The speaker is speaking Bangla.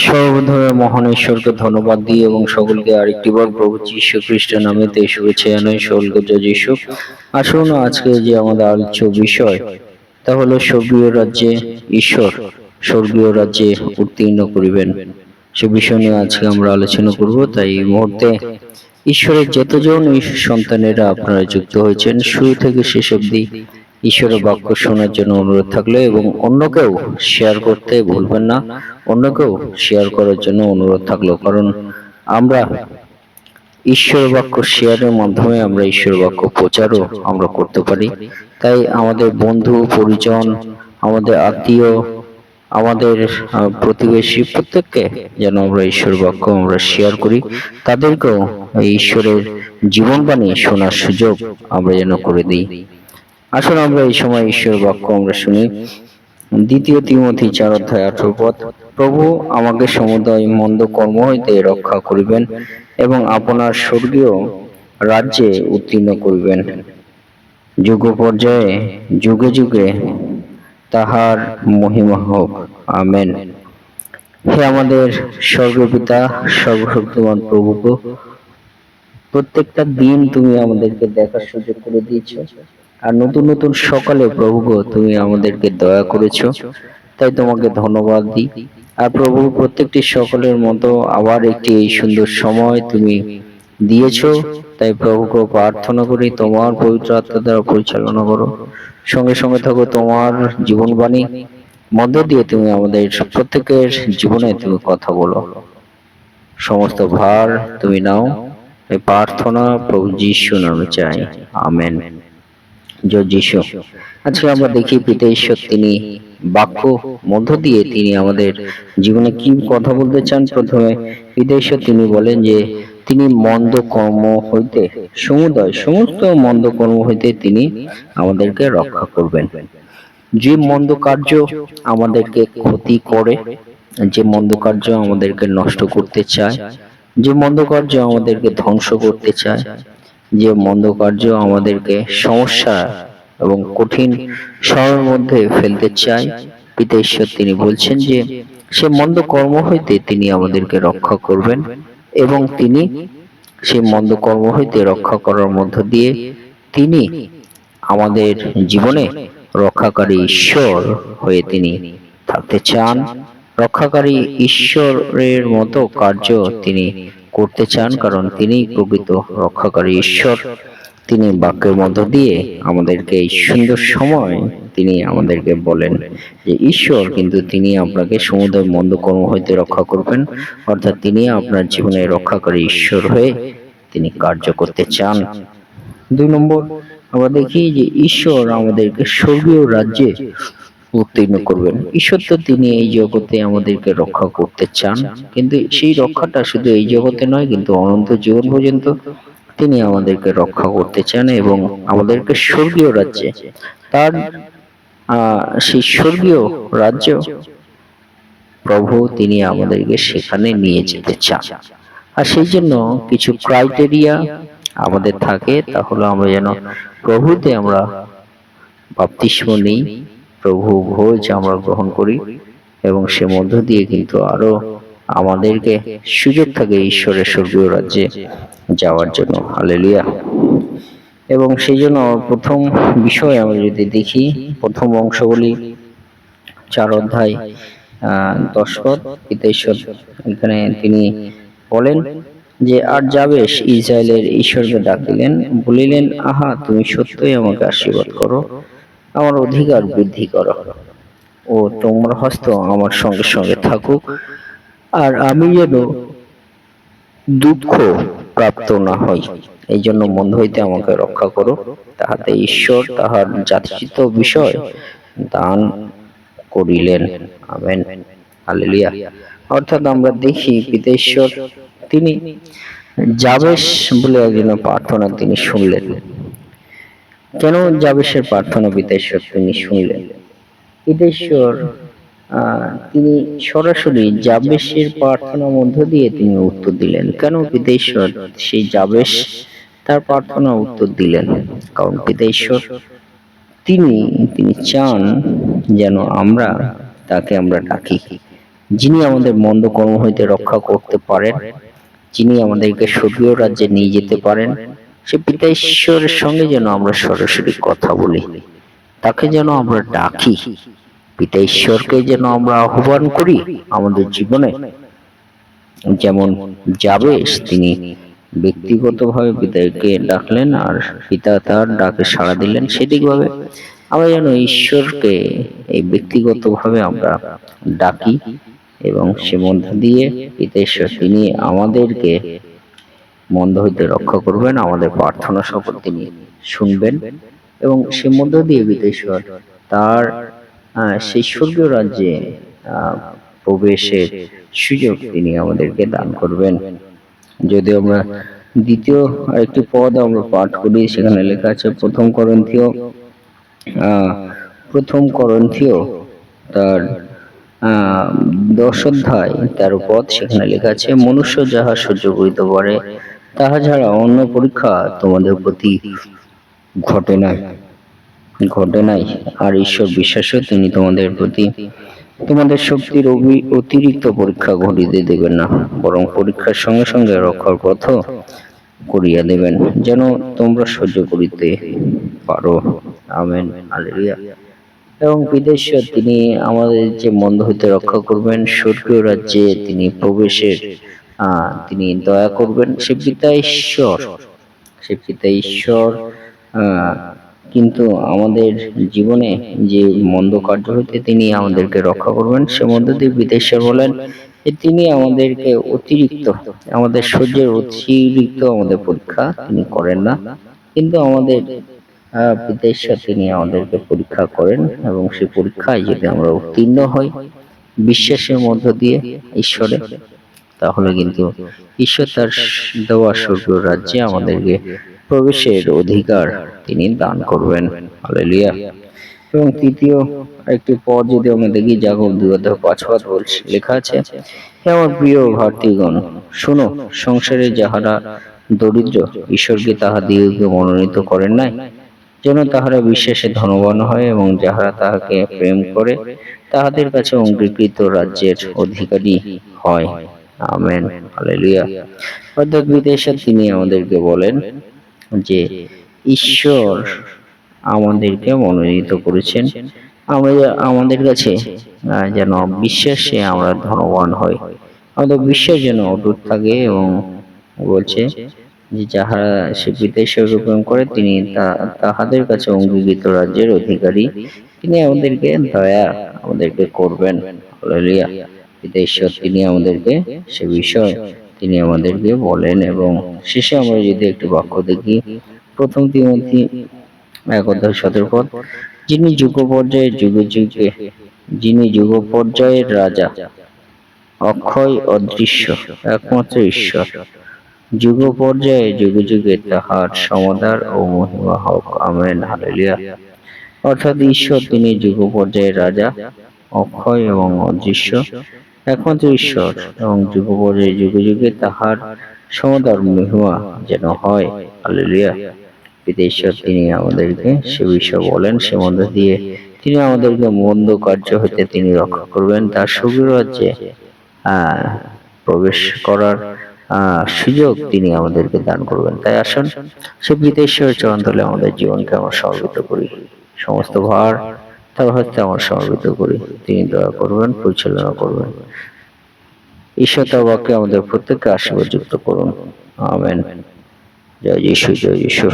সর্বধর্মের মহান ধন্যবাদ দিই এবং সকলকে আরেকটি বার প্রভু যীশু খ্রিস্টের নামে তে শুভেচ্ছা জানাই। যীশু। আসুন আজকে যে আমাদের আলোচ্য বিষয়, তা হলো স্বর্গীয় রাজ্যে ঈশ্বর, স্বর্গীয় রাজ্যে উত্তীর্ণ করিবেন। সে বিষয় নিয়ে আজকে আমরা আলোচনা করব। তাই এই মুহূর্তে ঈশ্বরের যতজন সন্তানেরা আপনারা যুক্ত হয়েছেন, শুরু থেকে শেষ অবধি ঈশ্বরের বাক্য শোনার জন্য অনুরোধ থাকল এবং অন্যকেও শেয়ার করতে ভুলবেন না। অন্যকেও শেয়ার করার জন্য অনুরোধ থাকল। কারণ আমরা ঈশ্বর বাক্য শেয়ারের মাধ্যমে আমরা ঈশ্বর বাক্য প্রচারও আমরা করতে পারি। তাই আমাদের বন্ধু পরিজন আমাদের আত্মীয় আমাদের প্রতিবেশী প্রত্যেককে যেন আমরা ঈশ্বর বাক্য আমরা শেয়ার করি। তাদেরকেও ঈশ্বরের জীবনবাণী শোনার সুযোগ আমরা যেন করে দিই। আসুন আমরা এই সময় ঈশ্বর বাক্য আমরা শুনি। দ্বিতীয় তিমথি চার অধ্যায় আঠারো পদ প্রভু আমাকে সমুদয় মন্দ কর্ম হইতে রক্ষা করিবেন এবং আপনার স্বর্গীয় রাজ্যে উত্তীর্ণ করিবেন। যুগ পর্যায়ে যুগে যুগে তাহার মহিমা হোক। আমেন। হে আমাদের স্বর্গপিতা সর্বশক্তিমান প্রভু গো, প্রত্যেকটা দিন তুমি আমাদেরকে দেখার সুযোগ করে দিয়েছ। আর নতুন নতুন সকালে প্রভু গো, তুমি আমাদেরকে দয়া করেছ তাই তোমাকে ধন্যবাদ দিই। আর প্রভু প্রত্যেকটি সকলের মতো আবার একটি এই সুন্দর সময় তুমি দিয়েছ তাই প্রভুকে প্রার্থনা করি তোমার পবিত্র আত্মা দ্বারা পরিচালনা করো। সঙ্গে সঙ্গে থাকো তোমার জীবনবাণী মধ্য দিয়ে তুমি আমাদের প্রত্যেকের জীবনে তুমি কথা বলো। সমস্ত ভার তুমি নাও এই প্রার্থনা প্রভু যিশু নামে চাই। আমেন। যিশু আজকে আমরা দেখি পিতা ঈশ্বর তিনি বাক্য মধ্য দিয়ে তিনি আমাদের জীবনে কি কথা বলতে চান? প্রথমে পিতা তিনি বলেন যে, তিনি মন্দ কর্ম হইতে সমুদয় সমস্ত মন্দ কর্ম হইতে তিনি আমাদেরকে রক্ষা করবেন। যে মন্দ কার্য আমাদেরকে ক্ষতি করে, যে মন্দ কার্য আমাদেরকে নষ্ট করতে চায়, যে মন্দ কার্য আমাদেরকে ধ্বংস করতে চায় যে মন্দ কার্য আমাদেরকে সমস্যা এবং কঠিন সময়ের মধ্যে ফেলতে চায় পিতা ঈশ্বর তিনি বলছেন যে, সে মন্দ কর্ম হইতে তিনি আমাদেরকে রক্ষা করবেন এবং তিনি সেই মন্দ কর্ম হইতে রক্ষা করার মধ্য দিয়ে তিনি আমাদের জীবনে রক্ষাকারী ঈশ্বর হয়ে তিনি থাকতে চান। রক্ষাকারী ঈশ্বরের মতো কার্য তিনি করতে চান, কারণ তিনি প্রকৃত রক্ষাকারী ঈশ্বর। তিনি বাক্যের মধ্য দিয়ে আমাদেরকে এই সুন্দর সময় তিনি আমাদেরকে বলেন যে, ঈশ্বর, কিন্তু তিনি আপনাকে সমুদয় মন্দ কর্ম হইতে রক্ষা করবেন। অর্থাৎ তিনি আপনার জীবনে রক্ষাকারী ঈশ্বর হয়ে তিনি কার্য করতে চান। দুই নম্বর, আমরা দেখি যে, ঈশ্বর আমাদেরকে স্বর্গীয় রাজ্যে উত্তীর্ণ করবেন। ঈশ্বর তো তিনি এই জগতে আমাদেরকে রক্ষা করতে চান কিন্তু সেই রক্ষাটা শুধু এই জগতে নয় কিন্তু অনন্ত জীবন পর্যন্ত তিনি আমাদেরকে রক্ষা করতে চান এবং আমাদেরকে স্বর্গীয় রাজ্যে তার সেই স্বর্গীয় রাজ্য প্রভু তিনি আমাদেরকে সেখানে নিয়ে যেতে চান। আর সেই জন্য কিছু ক্রাইটেরিয়া আমাদের থাকে তাহলে আমরা যেন প্রভুতে আমরা বাপতিস্ম নেই প্রভু ভোজ আমরা গ্রহণ করি এবং সে মধ্য দিয়ে কিন্তু আরও আমাদেরকে সুযোগ থাকে ঈশ্বরের স্বর্গীয় রাজ্যে যাওয়ার জন্য। হালেলুয়া। এবং সেই জন্য প্রথম বিষয় আমরা যদি দেখি, প্রথম অংশগুলি চার অধ্যায় দশ পদ পিতা এখানে তিনি বলেন যে, আর যাবেশ ইসরায়েলের ঈশ্বরকে ডাকিলেন, বলিলেন, আহা, তুমি সত্যই আমাকে আশীর্বাদ করো। আমার অধিকার বৃদ্ধি করো। ও তোমার হস্ত আমার সঙ্গে সঙ্গে থাকুক। আর আমি যেন দুঃখ প্রাপ্ত না হই, এই জন্য মন্দ হইতে আমাকে রক্ষা করো। তাহাতে ঈশ্বর তাহার জাতিচিত বিষয় দান করিলেন। আমেন। হালেলুয়া। অর্থাৎ আমরা দেখি পিতেশ্বর তিনি যাবেশ বলে একজন প্রার্থনা তিনি শুনলেন। কেন যাবেশের প্রার্থনা পিতেশ্বর তিনি শুনলেন? আহ, তিনি সরাসরি জাবেশের প্রার্থনার মধ্য দিয়ে তিনি উত্তর দিলেন। কেন পিতেশ্বর সেই জাবেশ তার প্রার্থনা উত্তর দিলেন? কারণ পিতেশ্বর তিনি তিনি চান যেন আমরা তাকে আমরা ডাকি। যিনি আমাদের মন্দ কর্ম হইতে রক্ষা করতে পারেন যিনি আমাদেরকে স্বর্গীয় রাজ্যে নিয়ে যেতে পারেন সে পিতা ঈশ্বরের সঙ্গে যেন আমরা সরাসরি কথা বলি। তাকে যেন আমরা ডাকি। পিতা ঈশ্বরকে যেন আমরা আহ্বান করি আমাদের জীবনে। যেমন যাবে তিনি ব্যক্তিগতভাবে পিতাকে ডাকলেন আর পিতা তার ডাকে সাড়া দিলেন সেদিকভাবে। আমরা যেন ঈশ্বরকে এই ব্যক্তিগতভাবে আমরা ডাকি এবং সে মধ্য দিয়ে পিতা ঈশ্বর তিনি আমাদেরকে মন্দ হইতে রক্ষা করবেন, আমাদের প্রার্থনা সকল তিনি শুনবেন। এবং সে মধ্য দিয়ে বিদেশ্বর তার সেই স্বর্গীয় রাজ্যে প্রবেশের সুযোগ তিনি আমাদেরকে দান করবেন। যদি আমরা দ্বিতীয় আরেকটি পদ আমরা পাঠ করি, সেখানে লেখা আছে, প্রথম করন্থীয় প্রথম করন্থীয়, তার দশ অধ্যায় তেরো পদ, সেখানে লেখা আছে, মনুষ্য যাহা সহ্য করিতে পারে তাহা ছাড়া অন্য পরীক্ষা তোমাদের প্রতি ঘটে নাই। ঘটে নাই। আর ঈশ্বর বিশ্বাসও তিনি তোমাদের প্রতি তোমাদের শক্তির অতিরিক্ত পরীক্ষা ঘটিতে দেবেন না। বরং পরীক্ষার সঙ্গে সঙ্গে রক্ষার পথ করিয়া দেবেন, যেন তোমরা সহ্য করিতে পারো। আমেন। এবং বিদেশ্বর তিনি আমাদের যে মন্দ হইতে রক্ষা করবেন, স্বর্গীয় রাজ্যে তিনি প্রবেশের তিনি দয়া করবেন, সে পিতা ঈশ্বর। সে পিতা ঈশ্বর কিন্তু আমাদের জীবনে যে মন্দ কার্য হইতে তিনি আমাদেরকে রক্ষা করবেন, সে মধ্য দিয়ে বিদেশ্বর বলেন যে তিনি আমাদেরকে অতিরিক্ত, আমাদের সহ্যের অতিরিক্ত আমাদের পরীক্ষা তিনি করেন না। কিন্তু আমাদের পিতা তিনি আমাদেরকে পরীক্ষা করেন এবং সেই পরীক্ষায় যদি আমরা উত্তীর্ণ হই, বিশ্বাসের মধ্য দিয়ে ঈশ্বরে তাহলে কিন্তু ঈশ্বর তার দেওয়া স্বর্গীয় রাজ্যে আমাদেরকে প্রবেশের অধিকার তিনি দান করবেন। হালেলুয়া এবং তৃতীয় একটি পদ যদি আমরা দেখি জাগব দুই অধ্যায় পাঁচ পদ বলছে, লেখা আছে, হে আমার প্রিয় ভাতৃগণ, শোনো, সংসারে যাহারা দরিদ্র, ঈশ্বরকে তাহা তাহাদিগকে মনোনীত করেন নাই। যেন তাহারা বিশ্বাসে ধনবান হয় এবং যাহারা তাহাকে প্রেম করে, তাহাদের কাছে অঙ্গীকৃত রাজ্যের অধিকারী হয়। Amen hallelujah. অর্থাৎ বিদেশে তিনি আমাদেরকে বলেন যে ঈশ্বর আমাদেরকে মনোনীত করেছেন। আমরা আমাদের কাছে যেন বিশ্বাসে আমরা ধনবান হই। আমাদের বিশ্বাস যেন অটুট থাকে এবং বলছে যে যাহারা সে বিদেশে রূপায়ণ করে তিনি তা- তাহাদের কাছে অঙ্গীকৃত রাজ্যের অধিকারী। তিনি আমাদেরকে দয়া আমাদেরকে করবেন। হালেলুয়া বিদেশ্বর তিনি আমাদেরকে সে বিষয় তিনি আমাদেরকে বলেন এবং শেষে আমরা যদি একটু বাক্য দেখি, প্রথম তিমথি এক অধ্যায় সতেরো পদ, যিনি যুগ পর্যায়ে যুগে যুগে, যিনি যুগ পর্যায়ের রাজা, অক্ষয় অদৃশ্য, একমাত্র ঈশ্বর, যুগ পর্যায়ে যুগে যুগে তাহার সমাদার ও মহিমা হোক, আমেন, হালেলুয়া। অর্থাৎ ঈশ্বর, তিনি যুগ পর্যায়ের রাজা, অক্ষয় এবং অদৃশ্য একমাত্র ঈশ্বর এবং যুগ পর্যায়ে যুগে যুগে তাহার সমাদার মহিমা যেন হয়। হালেলুয়া। পিতা তিনি আমাদেরকে সে বিষয় বলেন সে মধ্য দিয়ে তিনি আমাদেরকে মন্দ কার্য হইতে তিনি রক্ষা করবেন। তার সুবীর রাজ্যে আহ, প্রবেশ করার সুযোগ তিনি আমাদেরকে দান করবেন। তাই আসুন সে বিদেশ্বরের চরণ তলে আমাদের জীবনকে আমরা সমর্পিত করি। সমস্ত ভার তার হচ্ছে আমার সমর্পিত করি। তিনি দয়া করবেন, পরিচালনা করবেন। ঈশ্বর তাবাকে আমাদের প্রত্যেককে আশীর্বাদ যুক্ত করুন। আমেন। জয় যীশু, জয় যিশু।